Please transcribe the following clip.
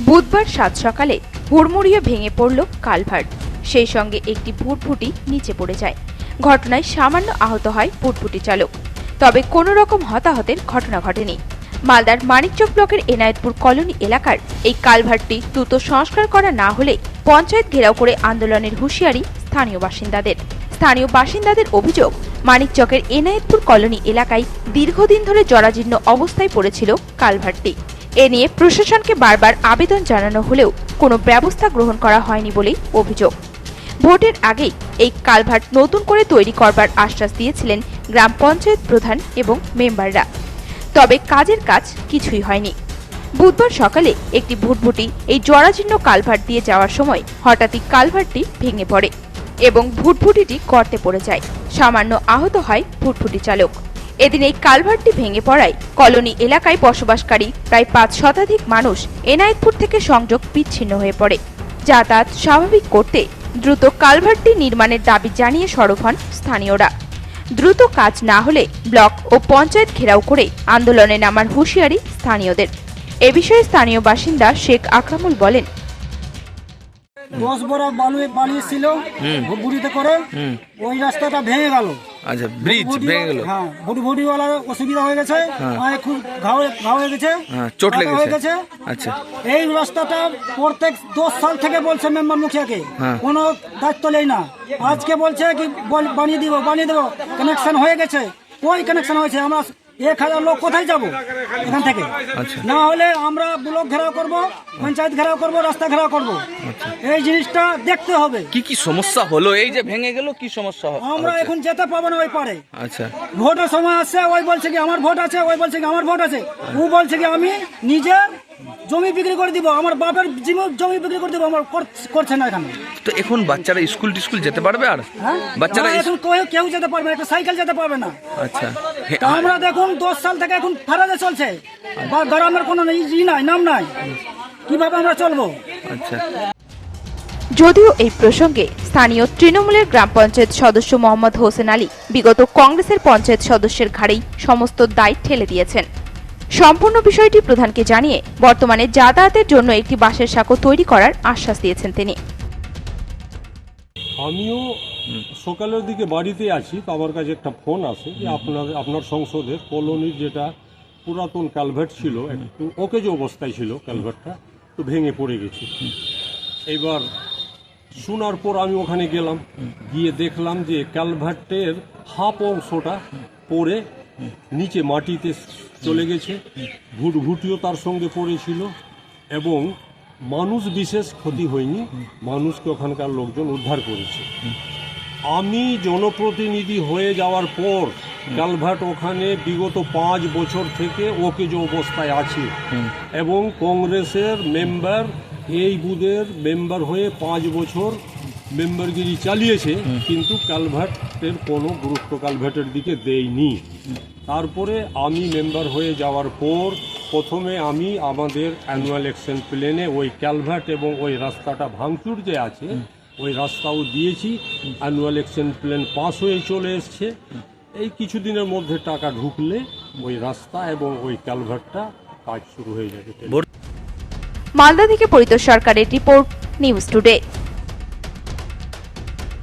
বুধবার সাত সকালে হুড়মুড়িয়ে ভেঙে পড়ল কালভার্ট। সেই সঙ্গে একটি ভুটভুটি নিচে পড়ে যায়। ঘটনায় সামান্য আহত হয় ভুটভুটি চালক। তবে কোনো রকম হতাহতের ঘটনা ঘটেনি। মালদার মানিকচক ব্লকের এনায়েতপুর কলোনি এলাকার এই কালভার্টটি দ্রুত সংস্কার করা না হলে পঞ্চায়েত ঘেরাও করে আন্দোলনের হুঁশিয়ারি স্থানীয় বাসিন্দাদের। স্থানীয় বাসিন্দাদের অভিযোগ, মানিকচকের এনায়েতপুর কলোনি এলাকায় দীর্ঘদিন ধরে জরাজীর্ণ অবস্থায় পড়েছিল কালভার্টটি। এ নিয়ে প্রশাসনকে বারবার আবেদন জানানো হলেও কোনো ব্যবস্থা গ্রহণ করা হয়নি বলেই অভিযোগ। ভোটের আগেই এই কালভার্ট নতুন করে তৈরি করবার আশ্বাস দিয়েছিলেন গ্রাম পঞ্চায়েত প্রধান এবং মেম্বাররা। তবে কাজের কাজ কিছুই হয়নি। বুধবার সকালে একটি ভুটভুটি এই জরাজীর্ণ কালভার্ট দিয়ে যাওয়ার সময় হঠাৎই কালভার্টটি ভেঙে পড়ে এবং ভুটভুটিটি গর্তে পড়ে যায়। সামান্য আহত হয় ভুটভুটি চালক। এদিন এই কালভার্টটি ভেঙে পড়ায় কলোনি এলাকায় বসবাসকারী প্রায় পাঁচ শতাধিক মানুষ এনায়েতপুর থেকে সংযোগ বিচ্ছিন্ন হয়ে পড়ে। যাতায়াত স্বাভাবিক করতে দ্রুত কালভার্টটি নির্মাণের দাবি জানিয়ে সরব হন স্থানীয়রা। দ্রুত কাজ না হলে ব্লক ও পঞ্চায়েত ঘেরাও করে আন্দোলনে নামার হুঁশিয়ারি স্থানীয়দের। এ বিষয়ে স্থানীয় বাসিন্দা শেখ আকরামুল বলেন দশ বড় বালু বানিয়েছিল বুড়িতে করে ওই রাস্তাটা ভেঙে গেল। আচ্ছা ব্রিজ ভেঙে গেল। হ্যাঁ বুড়ি বুড়িওয়ালার অসুবিধা হয়ে গেছে পায়ে খুব ঘাও ঘাও হয়ে গেছে হ্যাঁ, চোট ব্যথা হয়ে গেছে। আচ্ছা। এই রাস্তাটা প্রত্যেক দশ সাল থেকে বলছে মেম্বার মুখিয়াকে হ্যাঁ। কোনো দায়িত্ব নেই না। আজকে বলছে কি বানিয়ে দিব বানিয়ে দেবো কানেকশন হয়ে গেছে। কই কানেকশন হয়েছে আমরা এক হাজার লোক কোথায় যাব? এখান থেকে। আচ্ছা। না হলে আমরা ব্লক ঘেরাও করব পঞ্চায়েত ঘেরাও করব রাস্তা ঘেরাও করব। আচ্ছা। এই জিনিসটা দেখতে হবে। কি কি সমস্যা হলো? এই যে ভেঙে গেল কি সমস্যা আমরা এখন যেতে পাবো না ওই পারে। আচ্ছা। ভোটের সময় আসছে ওই বলছে কি আমার ভোট আছে ওই বলছে কি আমার ভোট আছে। ও বলছে কি আমি নিজের জমি বিক্রি করে দিব আমার বাপের জমি- জমি বিক্রি করে দিব আমার কর- করছে না এখানে। তো এখন বাচ্চারা স্কুল টিস্কুল যেতে পারবে আর? হ্যাঁ? বাচ্চারা এখন কেউ- কেউ যেতে পারবে না একটা সাইকেল যেতে পারবে না। আচ্ছা। আমরা দেখুন দশ সাল থেকে এখন ফেরাজে চলছে। বা গ্রামের কোনো ই নাই নাম নাই। কীভাবে আমরা চলবো? আচ্ছা। যদিও এই প্রসঙ্গে স্থানীয় তৃণমূলের গ্রাম পঞ্চায়েত সদস্য মোহাম্মদ হোসেন আলী বিগত কংগ্রেসের পঞ্চায়েত সদস্যের ঘাড়েই সমস্ত দায় ঠেলে দিয়েছেন। সম্পূর্ণ বিষয়টি প্রধানকে জানিয়ে বর্তমানে যাতায়াতের জন্য একটি বাসের সাঁকো তৈরি করার আশ্বাস দিয়েছেন তিনি। আমিও সকালের দিকে বাড়িতে আছি আমার কাছে একটা ফোন আসে যে আপনার আপনার সংসদের কলোনির যেটা পুরাতন ক্যালভেট ছিল, একটু ওকে যে অবস্থায় ছিল ক্যালভেটটা তো ভেঙে পড়ে গেছে। এবার শোনার পর আমি ওখানে গেলাম, গিয়ে দেখলাম যে ক্যালভার্টের হাফ অংশটা পরে নিচে মাটিতে চলে গেছে। ভুটভুটিও তার সঙ্গে পড়েছিল এবং মানুষ বিশেষ ক্ষতি হয়নি, মানুষকে ওখানকার লোকজন উদ্ধার করেছে। আমি জনপ্রতিনিধি হয়ে যাওয়ার পর কালভার্ট ওখানে বিগত পাঁচ বছর থেকে ওকে যে অবস্থায় আছে এবং কংগ্রেসের মেম্বার, এই বুথের মেম্বার হয়ে পাঁচ বছর মেম্বারগিরি চালিয়েছে, কিন্তু কালভার্টের কোনো গুরুত্ব কালভার্টের দিকে দেয়নি। তারপরে আমি মেম্বার হয়ে যাওয়ার পর প্রথমে আমি আমাদের অ্যানুয়াল অ্যাকশন প্ল্যানে ওই ক্যালভার্ট এবং ওই রাস্তাটা ভাঙচুর যে আছে ওই রাস্তাও দিয়েছি। অ্যানুয়াল অ্যাকশন প্ল্যান পাস হয়ে চলে এসছে। এই কিছুদিনের মধ্যে টাকা ঢুকলে ওই রাস্তা এবং ওই ক্যালভার্টটা কাজ শুরু হয়ে যাবে। মালদা থেকে পরিতোষ সরকারের রিপোর্ট নিউজ টুডে।